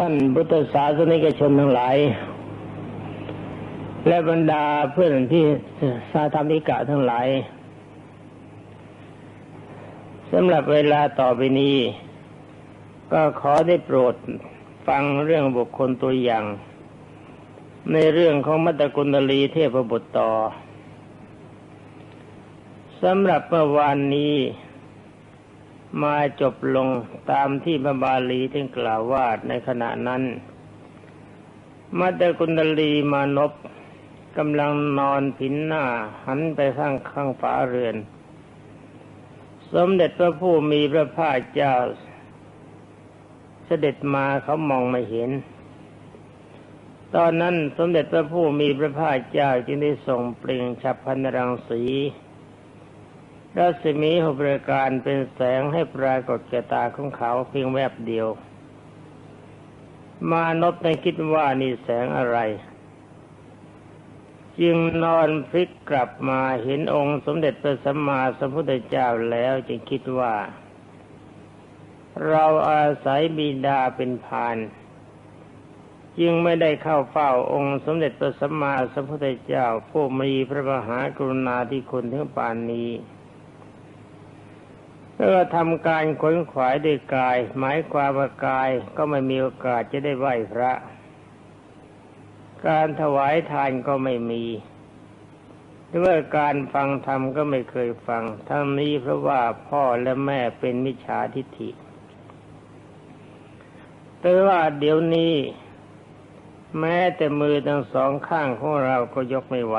ท่านพุทธศาสนิกชนทั้งหลาย และบรรดาเพื่อนที่สาธรรมิกะทั้งหลายสำหรับเวลาต่อไปนี้ ก็ขอได้โปรดฟังเรื่องบุคคลตัวอย่าง ในเรื่องของมัตตกุณลีเทพบุตรต่อสำหรับเมื่อวานนี้ มาจบลงตามที่พระบาลีท่านกล่าวว่าในขณะนั้นมัตตกุณลีมานพกำลังนอนผินหน้าหันไปข้างข้างฝาเรือน สมเด็จพระผู้มีพระภาคเจ้า เสด็จมาเขามองไม่เห็น ตอนนั้นสมเด็จพระผู้มีพระภาคเจ้าจึงได้ส่งเปล่งฉับพันรังสี รัศมีหกประการเป็นแสงให้ปรากฏแก่ตาของเขาเพียงแวบเดียว มานพในคิดว่านี่แสงอะไร จึงนอนพลิกกลับมาเห็นองค์สมเด็จพระสัมมาสัมพุทธเจ้าแล้วจึงคิดว่า เราอาศัยบิดาเป็นพานจึงไม่ได้เข้าเฝ้าองค์สมเด็จพระสัมมาสัมพุทธเจ้าผู้มีพระมหากรุณาธิคุณถึงปานนี้ แล้วก็ทำการขนขวายด้วยกาย หมายความว่ากายก็ไม่มีโอกาสจะได้ไหว้พระ การถวายทานก็ไม่มีหรือว่าการฟังธรรมก็ไม่เคยฟัง ทั้งนี้เพราะว่าพ่อและแม่เป็นมิจฉาทิฏฐิ แต่ว่าเดี๋ยวนี้ แม้แต่มือทั้งสองข้างของเราก็ยกไม่ไหว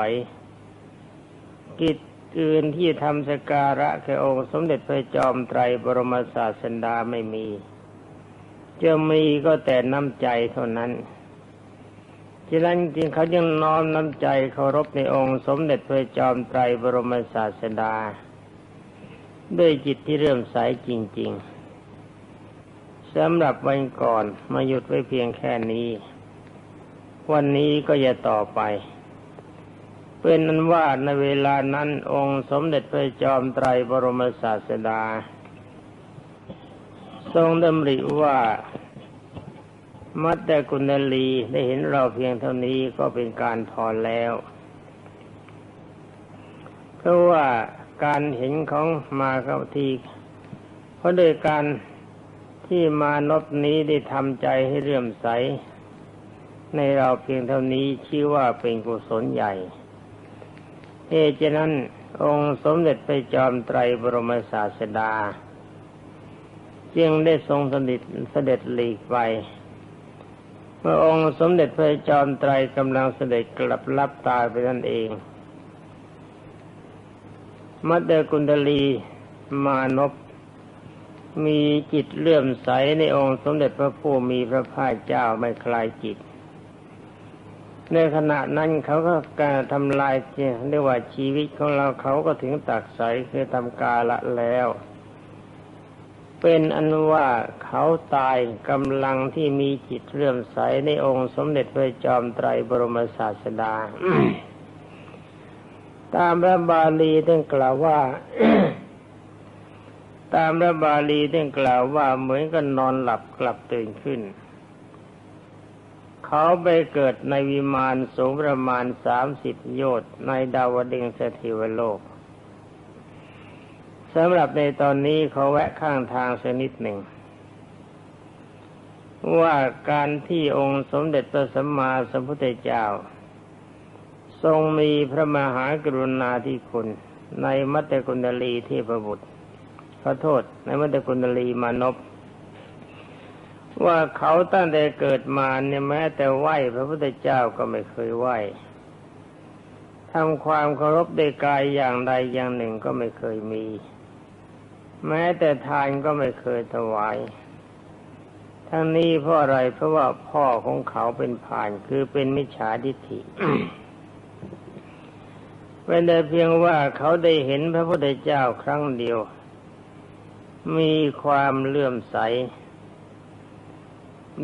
กิจ อื่นที่ทำสการะแก่องค์สมเด็จพระจอมไตรบรมศาสดาไม่มี จะมีก็แต่น้ำใจเท่านั้นฉะนั้นจริงเขายังน้อมน้ำใจเคารพในองค์สมเด็จพระจอมไตรบรมศาสดา ด้วยจิตที่เริ่มใสจริง ๆสำหรับวันก่อนมาหยุดไว้เพียงแค่นี้ วันนี้ก็อย่าต่อไป เป็นนั้นว่าในเวลานั้นองค์สมเด็จพระจอมไตรบรมศาสดา ทรงดำริว่า มัตตกุณลีได้เห็นเราเพียงเท่านี้ก็เป็นการพอแล้ว เพราะว่าการเห็นของมาเข้าทีเพราะโดยการที่มานพนี้ได้ทำใจให้เรื่มใส ในเราเพียงเท่านี้ชื่อว่าเป็นกุศลใหญ่ เหตุฉะนั้น องค์สมเด็จพระจอมไตรบรมศาสดา จึงได้ทรงสนิทเสด็จหลีกไปเมื่อองค์สมเด็จพระจอมไตรกำลังเสด็จกลับลับตาไปนั่นเองมัตเตกุณฑลีมานพมีจิตเลื่อมใสในองค์สมเด็จพระผู้มีพระภาคเจ้าไม่คลายจิต ในขณะนั้นเขาก็การทำลายเรียกว่าชีวิตของเราเขาก็ถึงตักใสคือทำกาละแล้ว เป็นอันว่าเขาตายกำลังที่มีจิตเรื่อมใสในองค์สมเด็จพระจอมไตรบรมศาสดา ตามพระบาลีท่านกล่าวว่า ตามพระบาลีท่านกล่าวว่าเหมือนกับนอนหลับกลับตื่นขึ้น เขาไปเกิดในวิมานสูงประมาณสามสิบโยชน์ในดาวดึงสถิวโลกสำหรับในตอนนี้เขาแวะข้างทางสนิดหนึ่ง ว่าการที่องค์สมเด็จพระสัมมาสัมพุทธเจ้า ทรงมีพระมหากรุณาธิคุณ ในมัตตกุณลีเทพบุตรขอโทษในมัตตกุณลีมานพ ว่าเขาตั้งแต่เกิดมาเนี่ยแม้แต่ไหวพระพุทธเจ้าก็ไม่เคยไหวทำความเคารพในกายอย่างใดอย่างหนึ่งก็ไม่เคยมี แม้แต่ทานก็ไม่เคยถวาย ทั้งนี้เพราะอะไรเพราะว่าพ่อของเขาเป็นผ่านคือเป็นมิจฉาทิฏฐิเป็นแต่เพียงว่าเขาได้เห็นพระพุทธเจ้าครั้งเดียว มีความเลื่อมใส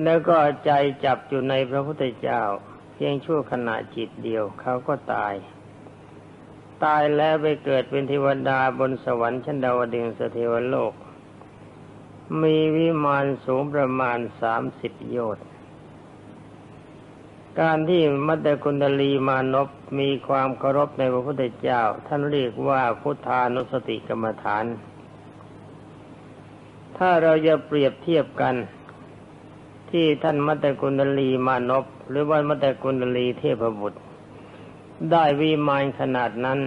แล้วก็ใจจับอยู่ในพระพุทธเจ้า เพียงชั่วขณะจิตเดียวเขาก็ตาย ตายแล้วไปเกิดเป็นเทวดาบนสวรรค์ชั้นดาวดึงสเทวโลก มีวิมานสูงประมาณสามสิบโยชน์การที่มัตตกุณดลีมานพมีความเคารพในพระพุทธเจ้า ท่านเรียกว่าพุทธานุสติกรรมฐาน ถ้าเราจะเปรียบเทียบกัน ที่ท่านมัตตกุณลีมานพหรือว่ามัตตกุณลีเทพบุตร ได้วิมานขนาดนั้น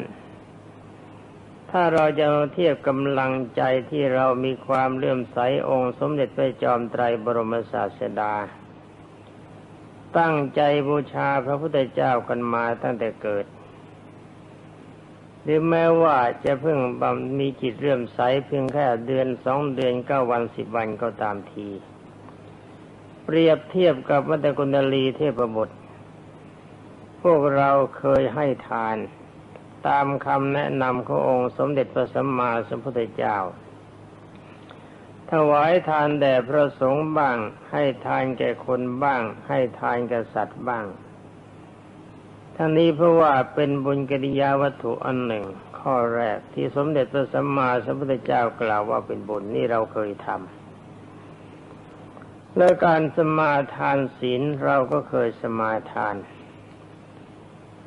ถ้าเราจะเทียบกำลังใจที่เรามีความเลื่อมใสองค์สมเด็จพระจอมไตรบรมศาสดา ตั้งใจบูชาพระพุทธเจ้ากันมาตั้งแต่เกิดหรือแม้ว่าจะเพิ่งบำมีจิตเรื่มใสเพียงแค่เดือนสองเดือนเก้าวันสิบวันก็ตามที เปรียบเทียบกับมัตตกุณลีเทพบุตร พวกเราเคยให้ทาน ตามคำแนะนำขององค์สมเด็จพระสัมมาสัมพุทธเจ้า ถวายทานแด่พระสงฆ์บ้าง ให้ทานแก่คนบ้าง ให้ทานแก่สัตว์บ้างทั้งนี้เพราะว่าเป็นบุญกิริยาวัตถุอันหนึ่ง ข้อแรกที่สมเด็จพระสัมมาสัมพุทธเจ้ากล่าวว่าเป็นบุญนี่เราเคยทำ และการสมาทานศีลเราก็เคยสมาทาน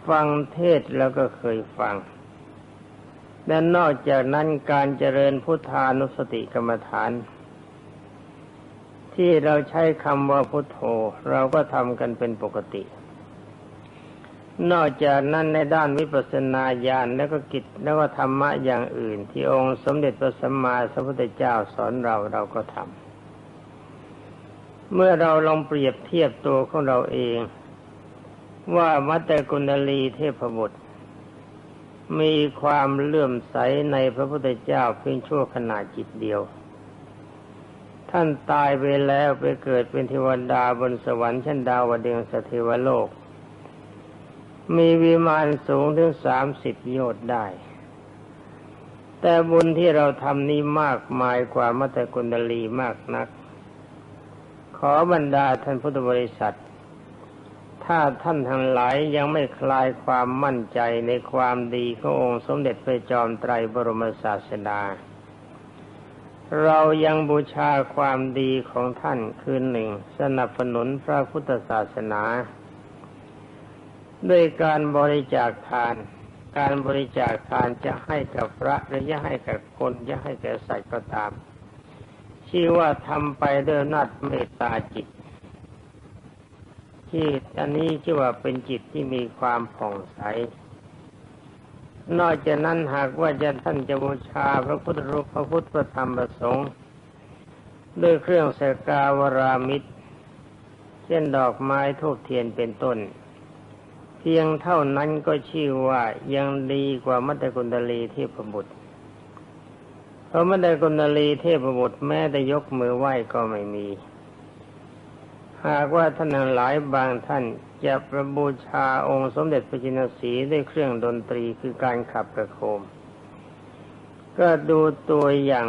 ฟังเทศแล้วก็เคยฟังและนอกจากนั้นการเจริญพุทธานุสติกรรมฐาน ที่เราใช้คำว่าพุทโธเราก็ทำกันเป็นปกติ นอกจากนั้นในด้านวิปัสสนาญาณแล้วก็กิจแล้วก็ธรรมะอย่างอื่น ที่องค์สมเด็จพระสัมมาสัมพุทธเจ้าสอนเราเราก็ทำ เมื่อเราลองเปรียบเทียบตัวของเราเอง ว่ามัตตกุณลีเทพบุตร มีความเลื่อมใสในพระพุทธเจ้าเพียงชั่วขณะจิตเดียว ท่านตายไปแล้วไปเกิดเป็นเทวดาบนสวรรค์ชั้นดาวดึงสเทวโลก มีวิมานสูงถึงสามสิบโยชน์ได้ แต่บุญที่เราทำนี้มากมายกว่ามัตตกุณลีมากนัก ขอบรรดาท่านพุทธบริษัท ถ้าท่านทั้งหลายยังไม่คลายความมั่นใจในความดีขององค์สมเด็จพระจอมไตรบรมศาสดา เรายังบูชาความดีของท่านคือหนึ่ง สนับสนุนพระพุทธศาสนา ด้วยการบริจาคทาน การบริจาคทานจะให้กับพระหรือจะให้กับคนจะให้แก่สัตว์ก็ตาม ชื่อว่าทำไปด้วยนัดเมตตาจิต ที่อันนี้ชื่อว่าเป็นจิตที่มีความผ่องใส นอกจากนั้นหากว่าจะท่านจะบูชาพระพุทธรูปพระพุทธพระธรรมพระสงฆ์ด้วยเครื่องสกาวรามิตร เช่นดอกไม้ทูบเทียนเป็นต้น เพียงเท่านั้นก็ชื่อว่ายังดีกว่ามัตตกุณดลีเทพบุตร พราะมัตตกุณลีเทพบุตรแม้แต่ยกมือไหว้ก็ไม่มี หากว่าท่านหลายบางท่านจะประบูชาองค์สมเด็จพระจินสีด้วยเครื่องดนตรีคือการขับประโคม ก็ดูตัวอย่าง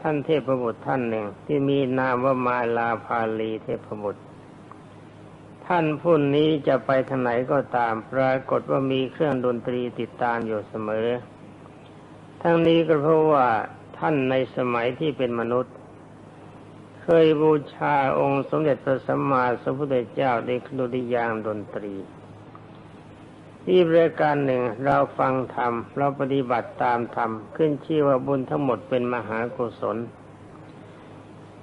ท่านเทพบุตรท่านหนึ่ง ที่มีนามว่ามาลาภาลีเทพบุตร ท่านผู้นี้จะไปทางไหนก็ตาม ปรากฏว่ามีเครื่องดนตรีติดตามอยู่เสมอ ทั้งนี้ก็เพราะว่าท่านในสมัยที่เป็นมนุษย์ เคยบูชาองค์สมเด็จพระสัมมาสัมพุทธเจ้าในดุริยางดนตรี ที่บริการหนึ่งเราฟังธรรม เราปฏิบัติตามธรรม ขึ้นชื่อว่าบุญทั้งหมดเป็นมหากุศล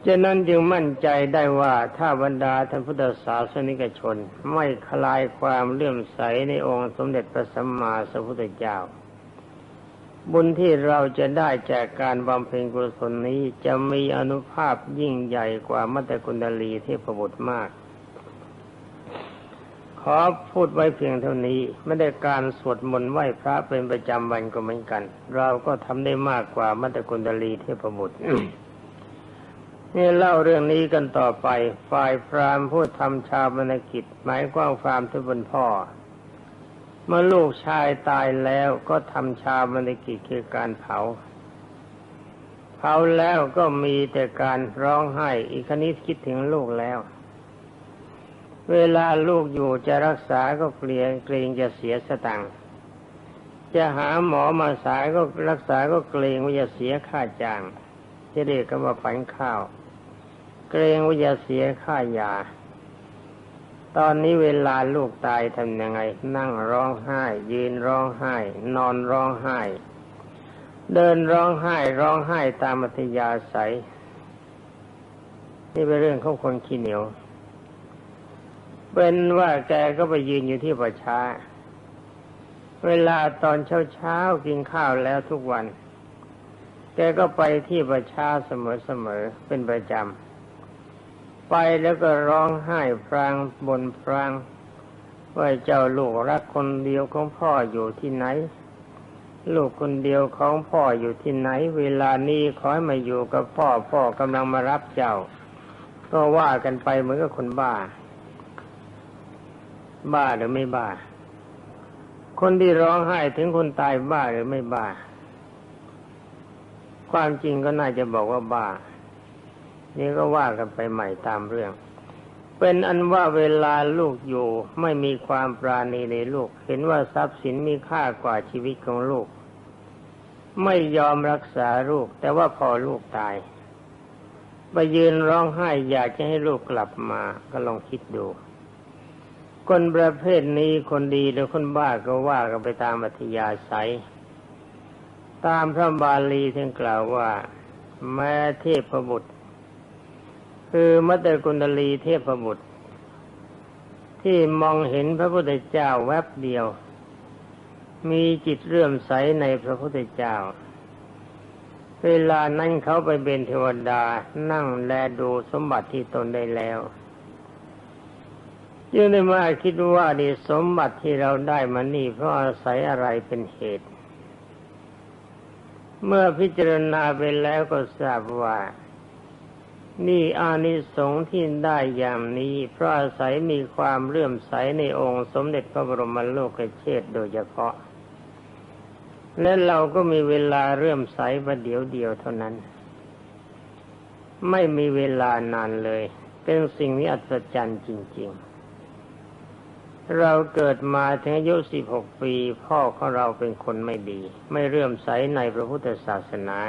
ฉะนั้นจึงมั่นใจได้ว่าถ้าบรรดาท่านพุทธศาสนิกชน ไม่คลายความเลื่อมใสในองค์สมเด็จพระสัมมาสัมพุทธเจ้า บุญที่เราจะได้จากการบำเพ็ญกุศลนี้จะมีอนุภาพยิ่งใหญ่กว่ามัตตกุณลีเทพบุตรมาก ขอพูดไว้เพียงเท่านี้ไม่ได้การสวดมนต์ไหว้พระเป็นประจำวันก็เหมือนกัน เราก็ทำได้มากกว่ามัตตกุณลีเทพบุตรนี่เล่าเรื่องนี้กันต่อไป ฝ่ายพรามผู้ทำชาบนกิจหมายกว้างฟามทุบนพ่อ เมื่อลูกชายตายแล้วก็ทำชาบนกิจคือการเผา เผาแล้วก็มีแต่การร้องไห้ อีกคณิตคิดถึงลูกแล้ว เวลาลูกอยู่จะรักษาก็เกลียงเกรงจะเสียสตังค์จะหาหมอมาสายก็รักษาก็เกรงว่าจะเสียค่าจ้างจะเรียกกันว่าฝันข้าว เกรงว่าจะเสียค่ายา ตอนนี้เวลาลูกตายทำยังไง นั่งร้องไห้ ยืนร้องไห้ นอนร้องไห้ เดินร้องไห้ ร้องไห้ตามอัธยาศัย นี่เป็นเรื่องของคนขี้เหนียว เป็นว่าแกก็ไปยืนอยู่ที่ประชาเวลาตอนเช้าเช้ากินข้าวแล้วทุกวัน แกก็ไปที่ประชาเสมอๆเป็นประจำ ไปแล้วก็ร้องไห้พรางบนพรางว่าเจ้าลูกรักคนเดียวของพ่ออยู่ที่ไหน ลูกคนเดียวของพ่ออยู่ที่ไหน เวลานี้ขอให้มาอยู่กับพ่อพ่อกำลังมารับเจ้า ก็ว่ากันไปเหมือนกับคนบ้า บ้าหรือไม่บ้า คนที่ร้องไห้ถึงคนตายบ้าหรือไม่บ้า ความจริงก็น่าจะบอกว่าบ้า นี่ก็ว่ากันไปใหม่ตามเรื่อง เป็นอันว่าเวลาลูกอยู่ไม่มีความปราณีในลูก เห็นว่าทรัพย์สินมีค่ากว่าชีวิตของลูก ไม่ยอมรักษาลูก แต่ว่าพอลูกตายไปยืนร้องไห้อยากจะให้ลูกกลับมาก็ลองคิดดู คนประเภทนี้คนดีหรือคนบ้าก็ว่ากันไปตามอัธยาศัย ตามพระบาลีท่านกล่าวว่า แม้เทพบุตร คือมัตตกุณลีเทพบุตร ที่มองเห็นพระพุทธเจ้าแวบเดียว มีจิตเรื่อมใสในพระพุทธเจ้า เวลานั้นเขาไปเป็นเทวดานั่งแลดูสมบัติที่ตนได้แล้วยึงได้มาคิดว่าดีสมบัติที่เราได้มานี่ เพราะอาศัยอะไรเป็นเหตุ เมื่อพิจารณาไปแล้วก็ทราบว่า นี่อานิสงส์ที่ได้อย่างนี้ เพราะอาศัยมีความเลื่อมใสในองค์สมเด็จพระบรมโลกเชษโดยเฉพาะ และเราก็มีเวลาเริ่อมใสประเดี๋ยวเดียวเท่านั้น ไม่มีเวลานานเลย เป็นสิ่งนี้อัศจรรย์จริง ๆ เราเกิดมาถึงอายุสิบหกปี พ่อของเราเป็นคนไม่ดี ไม่เรื่อมใสในพระพุทธศาสนา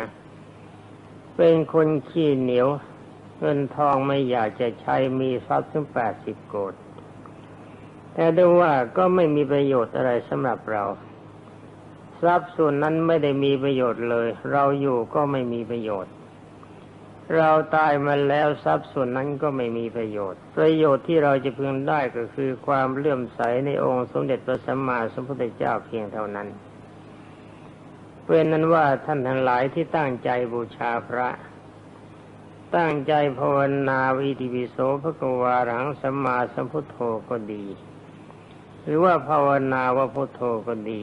เป็นคนขี้เหนียว เงินทองไม่อยากจะใช้มีทรัพย์ถึงแปดสิบโกดแต่ดูว่าก็ไม่มีประโยชน์อะไรสำหรับเรา ทรัพย์ส่วนนั้นไม่ได้มีประโยชน์เลย เราอยู่ก็ไม่มีประโยชน์ เราตายมาแล้วทรัพย์ส่วนนั้นก็ไม่มีประโยชน์ ประโยชน์ที่เราจะพึงได้ก็คือความเลื่อมใสในองค์สมเด็จพระสัมมาสัมพุทธเจ้าเพียงเท่านั้นเป็นนั้นว่าท่านทั้งหลายที่ตั้งใจบูชาพระ ตั้งใจภาวนาวิติวิโสพระกวารังสัมมาสัมพุทโธก็ดี หรือว่าภาวนาว่าพุทโธก็ดี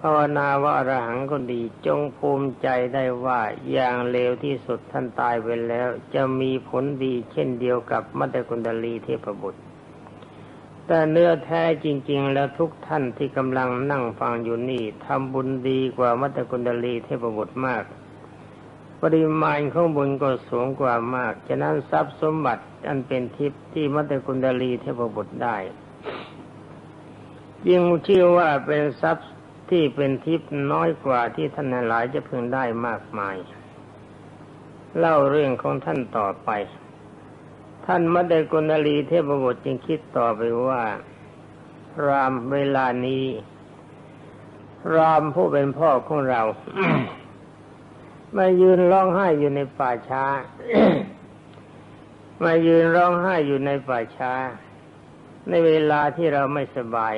ภาวนาว่าอรหังก็ดี จงภูมิใจได้ว่าอย่างเลวที่สุดท่านตายไปแล้ว จะมีผลดีเช่นเดียวกับมัตตกุณดลีเทพบุตร แต่เนื้อแท้จริง ๆ แล้วทุกท่านที่กำลังนั่งฟังอยู่นี่ทำบุญดีกว่ามัตตกุณดลีเทพบุตรมาก ปริมาณของบุญก็สูงกว่ามาก ฉะนั้นทรัพย์สมบัติอันเป็นทิพย์ที่มัตตกุณดลีเทพบุตรได้ยิ่งชื่อว่าเป็นทรัพย์ที่เป็นทิพย์น้อยกว่าที่ท่านหลายจะพึงได้มากมาย เล่าเรื่องของท่านต่อไป ท่านมัดเดกุณลีเทพบุตรจึงคิดต่อไปว่า รามเวลานี้ รามผู้เป็นพ่อของเรา มายืนร้องไห้อยู่ในป่าช้า มายืนร้องไห้อยู่ในป่าช้า ในเวลาที่เราไม่สบาย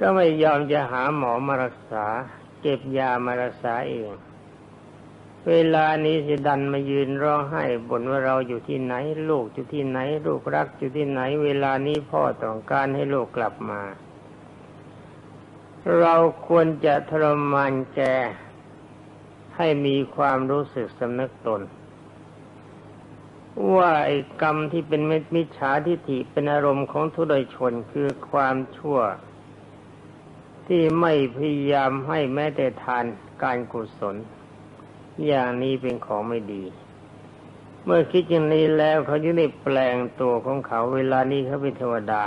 ก็ไม่ยอมจะหาหมอมารักษา เก็บยามารักษาเอง เวลานี้สิดันมายืนร้องไห้บ่นว่าเราอยู่ที่ไหน ลูกอยู่ที่ไหน ลูกรักอยู่ที่ไหน เวลานี้พ่อต้องการให้ลูกกลับมา เราควรจะทรมานแก ให้มีความรู้สึกสำนึกตน ว่าไอ้กรรมที่เป็นมิจฉาทิฏฐิเป็นอารมณ์ของทุดยชนคือความชั่ว ที่ไม่พยายามให้แม้แต่ทานการกุศล อย่างนี้เป็นของไม่ดี เมื่อคิดอย่างนี้แล้วเขาจะได้แปลงตัวของเขาเวลานี้เขาเป็นเทวดา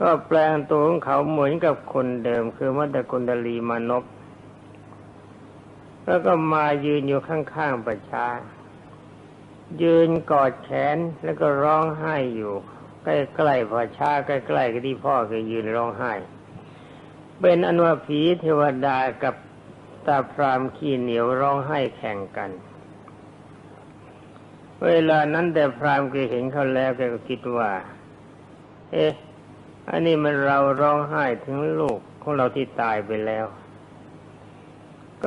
ก็แปลงตัวของเขาเหมือนกับคนเดิม คือมัตตกุณดลีมานพ แล้วก็มายืนอยู่ข้างๆประชา ยืนกอดแขนแล้วก็ร้องไห้อยู่ ใกล้ๆพอช้าใกล้ๆกับที่พ่อเคยยืนร้องไห้ เป็นอนวผีเทวดากับตาพรามขี้เหนียวร้องไห้แข่งกัน เวลานั้นแต่พรามก็เห็นเขาแล้วก็คิดว่า เอ๊ะ อันนี้มันเราร้องไห้ถึงลูกของเราที่ตายไปแล้ว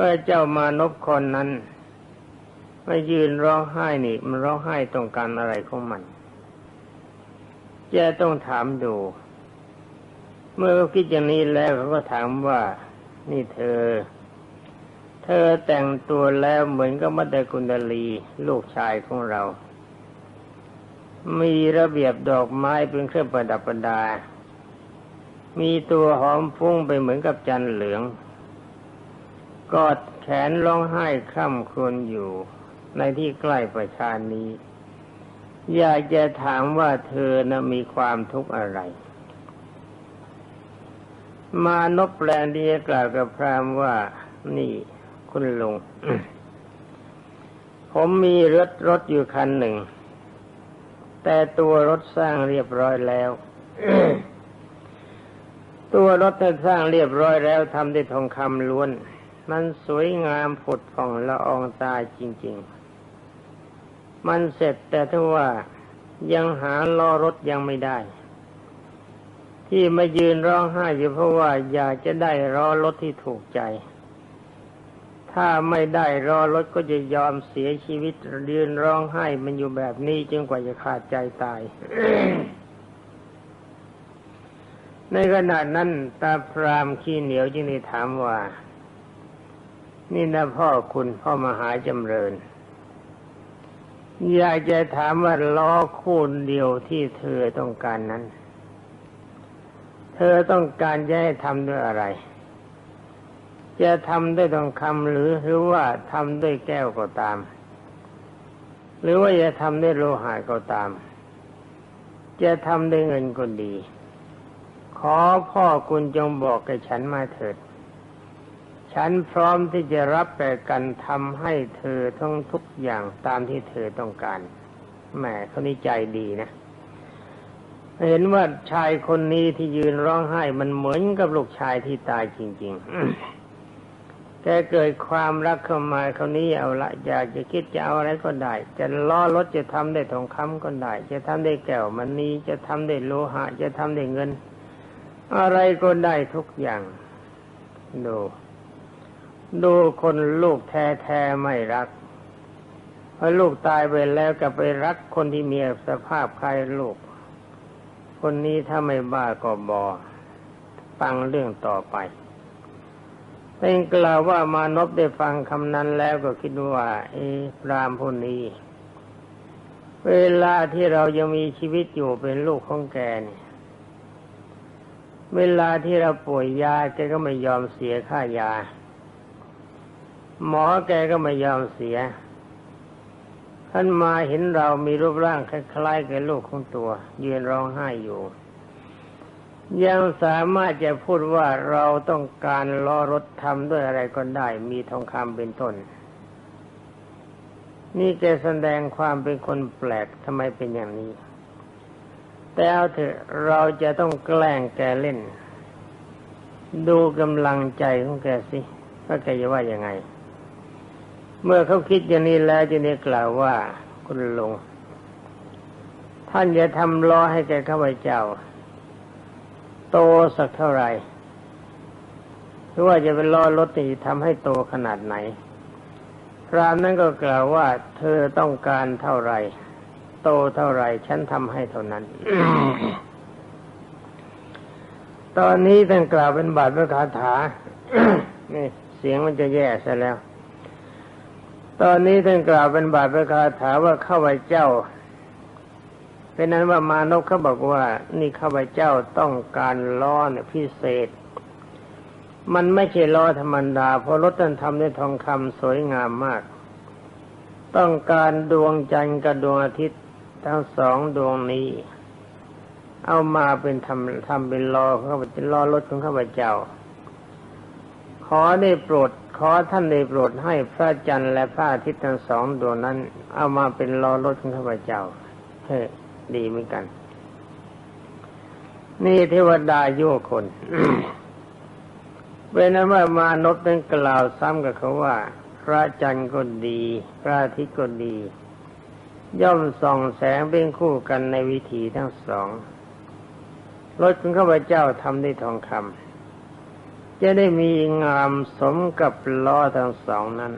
ก็เจ้ามานพคนนั้นมายืนร้องไห้นี่ มันร้องไห้ต้องการอะไรของมันจะต้องถามดู เมื่อคิดอย่างนี้แล้วเขาก็ถามว่า นี่เธอ เธอแต่งตัวแล้วเหมือนกับมัตตกุณดลีลูกชายของเรา มีระเบียบดอกไม้เป็นเครื่องประดับประดา มีตัวหอมฟุ้งไปเหมือนกับจันเหลือง กอดแขนร้องไห้คร่ำครวญอยู่ในที่ใกล้ประชานี้ อยากจะถามว่าเธอนะมีความทุกข์อะไร มานพแปลงดีกล่าวกับพรามว่านี่คุณลุง ผมมีรถรถอยู่คันหนึ่ง แต่ตัวรถสร้างเรียบร้อยแล้วตัวรถที่สร้างเรียบร้อยแล้วทำด้วยทองคำล้วน มันสวยงามผุดผ่องละอองตาจริง ๆ มันเสร็จแต่ถ้าว่ายังหาล้อรถยังไม่ได้ ที่มายืนร้องไห้อยู่เพราะว่าอยากจะได้ล้อรถที่ถูกใจ ถ้าไม่ได้ล้อรถก็จะยอมเสียชีวิตยืนร้องไห้มันอยู่แบบนี้จนกว่าจะขาดใจตายในขณะนั้นตาพรามขี้เหนียวจึงได้ถามว่า นี่นะพ่อคุณพ่อมหาจำเริญ อยากจะถามว่าล้อคู่เดียวที่เธอต้องการนั้น เธอต้องการจะให้ทำด้วยอะไร จะทำด้วยทองคำหรือหรือว่าทำด้วยแก้วก็ตาม หรือว่าจะทำด้วยโลหะก็ตาม จะทำด้วยเงินก็ดี ขอพ่อคุณจงบอกกับฉันมาเถิด ฉันพร้อมที่จะรับแก่กันทำให้เธอทั้งทุกอย่างตามที่เธอต้องการแหมเขานี่ใจดีนะเห็นว่าชายคนนี้ที่ยืนร้องไห้มันเหมือนกับลูกชายที่ตายจริง ๆ แกเกิดความรักเข้ามาเขานี้เอาละอยากจะคิดจะเอาอะไรก็ได้ จะล้อรถจะทำได้ทองคำก็ได้ จะทำได้แก้วมันนี้จะทำได้โลหะ จะทำได้เงิน อะไรก็ได้ทุกอย่างดู ดูคนลูกแท้ๆไม่รักพอลูกตายไปแล้วก็ไปรักคนที่มีสภาพคล้ายลูก คนนี้ถ้าไม่บ้าก็บอฟังเรื่องต่อไปเป็นกล่าวว่ามานพได้ฟังคำนั้นแล้วก็คิดว่า เอพรามผู้นี้ เวลาที่เรายังมีชีวิตอยู่เป็นลูกของแกเนี่ยเวลาที่เราป่วยยาแกก็ไม่ยอมเสียค่ายา หมอแกก็ไม่ยอมเสียท่านมาเห็นเรามีรูปร่างคล้ายๆกับลูกของตัว ยืนร้องไห้อยู่ ยังสามารถจะพูดว่าเราต้องการล้อรถทำด้วยอะไรก็ได้ มีทองคำเป็นต้น นี่แกแสดงความเป็นคนแปลกทำไมเป็นอย่างนี้ แต่เอาเถอะเราจะต้องแกล้งแกเล่น ดูกำลังใจของแกสิว่าแกจะว่ายังไง เมื่อเขาคิดอย่างนี้แล้วจะได้กล่าวว่าคุณลุงท่านจะทำล้อให้แกข้าพเจ้า โตสักเท่าไหร่หรือว่าจะเป็นล้อรถที่ทำให้โตขนาดไหน พรามนั้นก็กล่าวว่า เธอต้องการเท่าไหร่ โตเท่าไหร่ฉันทำให้เท่านั้น ตอนนี้ท่านกล่าวเป็นบาทพระคาถานี่เสียงมันจะแย่ซะแล้ว ตอนนี้ท่านกล่าวเป็นบาทพระคาถาว่าข้าพเจ้า เป็นนั้นว่ามานพเขาบอกว่า นี่ข้าพเจ้าต้องการล้อนพิเศษ มันไม่ใช่ล้อธรรมดา เพราะรถท่านทำด้วยทองคำสวยงามมาก ต้องการดวงจันทร์กับดวงอาทิตย์ทั้งสองดวงนี้ เอามาเป็นทำทำเป็นล้อข้าพเจ้าล้อรถของข้าพเจ้า ขอได้โปรด ขอท่านได้โปรดให้พระจันทร์และพระอาทิตย์ทั้งสองดวงนั้น เอามาเป็นล้อรถของข้าพเจ้าเฮ้ดีเหมือนกัน นี่เทวดาโยคนเป็นนั้นว่ามานพนั้นกล่าวซ้ำกับเขาว่า พระจันทร์ก็ดี พระอาทิตย์ก็ดี ย่อมส่องแสงเป็นคู่กันในวิถีทั้งสองรถของข้าพเจ้าทำด้วยทองคำ จะได้มีงามสมกับล้อทั้งสองนั้น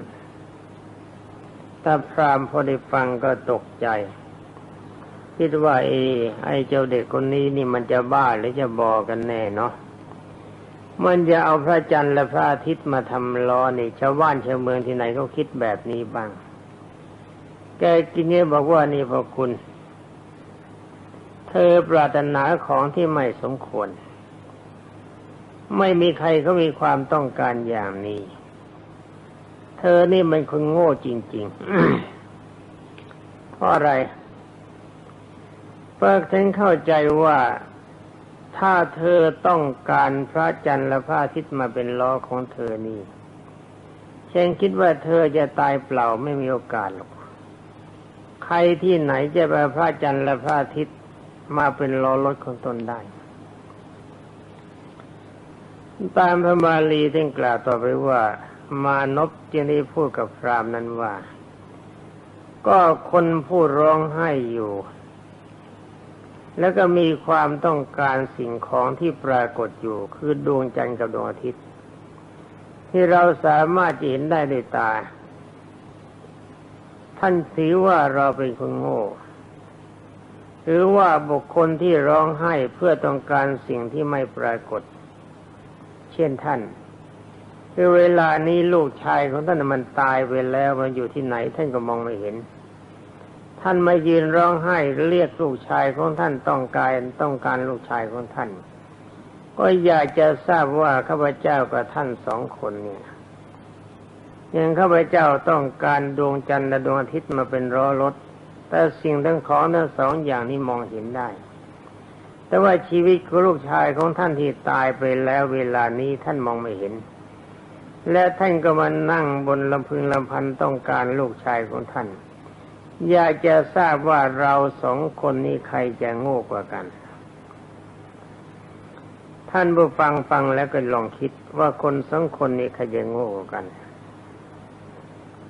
ถ้าพรามพอได้ฟังก็ตกใจ คิดว่าเอ ไอเจ้าเด็กคนนี้นี่มันจะบ้าหรือจะบอกันแน่เนาะ มันจะเอาพระจันทร์และพระอาทิตย์มาทำล้อนี่ ชาวบ้านชาวเมืองที่ไหนเขาคิดแบบนี้บ้าง แกกินเนี่ยบอกว่านี่พอคุณ เธอปรารถนาของที่ไม่สมควร ไม่มีใครเขามีความต้องการอย่างนี้ เธอนี่มันคนโง่จริง ๆ เพราะอะไรเพราะฉันเข้าใจว่าถ้าเธอต้องการพระจันทร์และพระอาทิตย์มาเป็นล้อของเธอนี่ฉันคิดว่าเธอจะตายเปล่าไม่มีโอกาสหรอก ใครที่ไหนจะไปพระจันทร์และพระอาทิตย์มาเป็นล้อรถของตนได้ ตามพระบาลีท่านกล่าวต่อไปว่า มานพจึงได้พูดกับพรามนั้นว่า ก็คนพูดร้องไห้อยู่ แล้วก็มีความต้องการสิ่งของที่ปรากฏอยู่ คือดวงจันทร์กับดวงอาทิตย์ ที่เราสามารถจะเห็นได้ด้วยตา ท่านถือว่าเราเป็นคนโง่หรือว่าบุคคลที่ร้องไห้เพื่อต้องการสิ่งที่ไม่ปรากฏ ช่นท่านคือเวลานี้ลูกชายของท่านมันตายไปแล้วมันอยู่ที่ไหนท่านก็มองไม่เห็น ท่านมายืนร้องไห้เรียกลูกชายของท่านต้องการต้องการลูกชายของท่าน ก็อยากจะทราบว่าข้าพเจ้ากับท่านสองคนเนี่ยยังข้าพเจ้าต้องการดวงจันทร์และดวงอาทิตย์มาเป็นล้อรถ แต่สิ่งทั้งของทั้งสองอย่างนี้มองเห็นได้ แต่ว่าชีวิตของลูกชายของท่านที่ตายไปแล้วเวลานี้ท่านมองไม่เห็น และท่านก็มานั่งบนลำพึงลำพันต้องการลูกชายของท่าน อยากจะทราบว่าเราสองคนนี้ใครจะโง่กว่ากัน ท่านผู้ฟังฟังแล้วก็ลองคิดว่าคนสองคนนี้ใครจะโง่กว่ากัน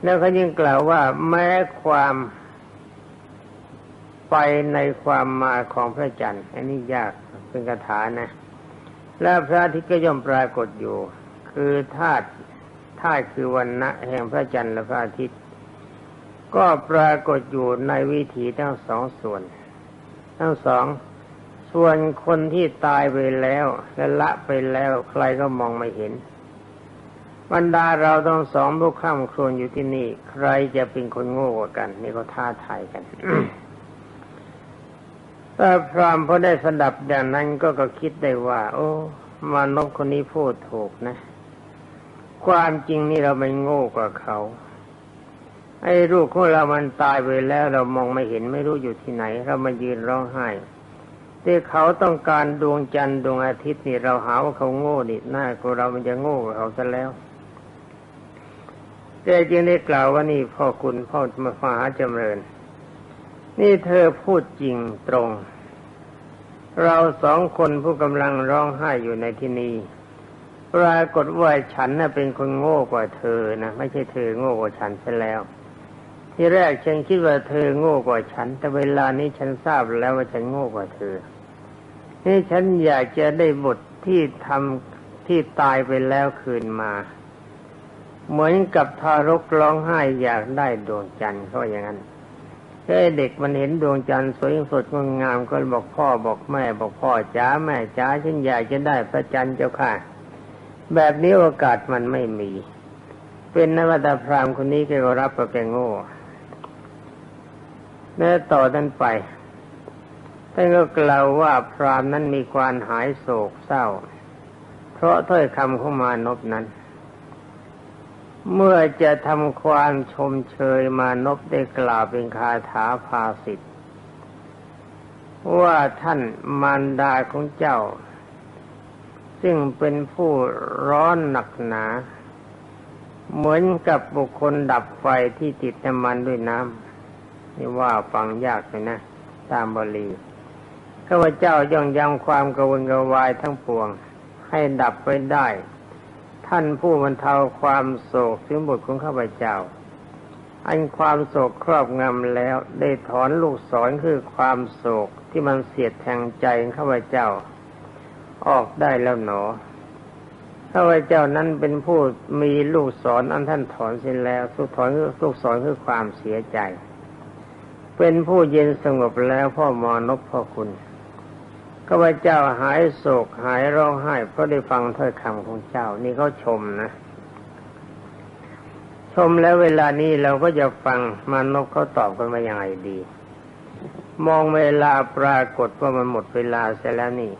แล้วเขายังกล่าวว่าแม้ความ ไปในความมาของพระจันทร์อันนี้ยากเป็นคาถานะ และพระอาทิตย์ก็ย่อมปรากฏอยู่ คือธาตุธาตุคือวันนะแห่งพระจันทร์และพระอาทิตย์ ก็ปรากฏอยู่ในวิถีทั้งสองส่วน ทั้งสองส่วนคนที่ตายไปแล้วและละไปแล้วใครก็มองไม่เห็นบรรดาเราต้องสองลูกข้ามครวนอยู่ที่นี่ ใครจะเป็นคนโง่กว่ากัน นี่ก็ท้าทายกัน ถ้าพรามพอได้สดับอย่างนั้นก็ก็คิดได้ว่า โอ้ มานพคนนี้พูดถูกนะ ความจริงนี่เราไม่โง่กว่าเขา ไอ้ลูกของเรามันตายไปแล้ว เรามองไม่เห็นไม่รู้อยู่ที่ไหน เรามายืนร้องไห้ที่เขาต้องการดวงจันทร์ดวงอาทิตย์นี่เราหาว่าเขาโง่นี่หน้าของเรามันจะโง่กว่าเขาซะแล้วแต่จึงได้กล่าวว่านี่พ่อคุณพ่อมาฟ้าจำเริญ นี่เธอพูดจริงตรง เราสองคนผู้กำลังร้องไห้อยู่ในที่นี้ปรากฏว่าฉันน่ะเป็นคนโง่กว่าเธอนะไม่ใช่เธอโง่กว่าฉันซะแล้ว ที่แรกฉันคิดว่าเธอโง่กว่าฉัน แต่เวลานี้ฉันทราบแล้วว่าฉันโง่กว่าเธอ นี่ฉันอยากจะได้บทที่ทำที่ตายไปแล้วคืนมา เหมือนกับทารกร้องไห้อยากได้ดวงจันทร์เขาอย่างนั้น แค่เด็กมันเห็นดวงจันทร์สวยสดงดงามก็บอกพ่อบอกแม่บอกพ่อจ้าแม่จ้าฉันอยากจะได้พระจันทร์เจ้าค่ะ แบบนี้โอกาสมันไม่มี เป็นนวัตพรามคนนี้ก็รับว่าแกงโง่แม้ต่อนั้นไปท่านก็กล่าวว่าพรามนั้นมีความหายโศกเศร้า เพราะถ้อยคำของมานพนั้น เมื่อจะทำความชมเชยมานพได้กล่าวเป็นคาถาภาสิทธ์ว่าท่านมารดาของเจ้า ซึ่งเป็นผู้ร้อนหนักหนา เหมือนกับบุคคลดับไฟที่ติดน้ำมันด้วยน้ำนี่ว่าฟังยากเลยนะ ตามบาลีข้าพเจ้าย่องยังความกระวนกระวายทั้งปวง ให้ดับไปได้ ท่านผู้บรรเทาความโศกถึงบุตรของข้าพเจ้า อันความโศกครอบงำแล้วได้ถอนลูกศรคือความโศกที่มันเสียดแทงใจข้าพเจ้า ออกได้แล้วหนอข้าพเจ้านั้นเป็นผู้มีลูกศรอันท่านถอนเสียแล้วลูกถอนลูกศรคือความเสียใจ เป็นผู้เย็นสงบแล้วพ่อมอนพพ่อคุณ ข้าพเจ้าหายโศกหายร้องไห้เพราะได้ฟังถ้อยคำของเจ้า นี่เขาชมนะ ชมแล้วเวลานี้เราก็จะฟังมานพเขาตอบกันมาอย่างไรดี มองเวลาปรากฏว่ามันหมดเวลาเสียแล้วนี่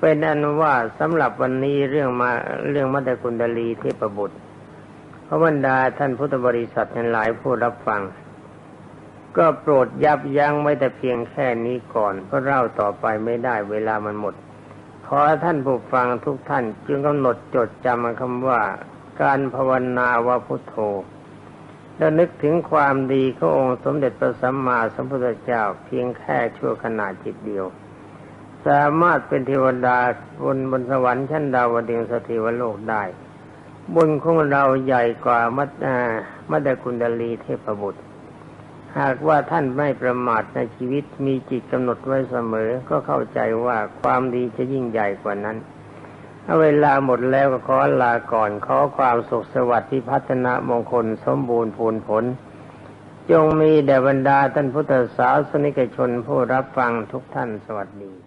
เป็นอันว่าสำหรับวันนี้เรื่องมาเรื่องมัตตกุณดลีเทพบุตรพระบรรดาท่านพุทธบริษัททั้งหลายผู้รับฟัง ก็โปรดยับยั้งไว้แต่เพียงแค่นี้ก่อนเพราะเล่าต่อไปไม่ได้เวลามันหมด ขอท่านผู้ฟังทุกท่านจึงกำหนดจดจำคำว่า การภาวนาว่าพุทโธแล้วนึกถึงความดีขององค์สมเด็จพระสัมมาสัมพุทธเจ้าเพียงแค่ชั่วขณะจิตเดียว สามารถเป็นเทวดาบนบนสวรรค์ชั้นดาวดึงสถิวโลกได้บุญของเราใหญ่กว่ามัดมัดกุณดลีเทพบุตร หากว่าท่านไม่ประมาทในชีวิตมีจิตกำหนดไว้เสมอ ก็เข้าใจว่าความดีจะยิ่งใหญ่กว่านั้นเอาเวลาหมดแล้วก็ขอลาก่อน ขอความสุขสวัสดิ์ที่พัฒนามงคลสมบูรณ์ผลผล จงมีแด่บรรดาท่านพุทธศาสนิกชนผู้รับฟังทุกท่านสวัสดี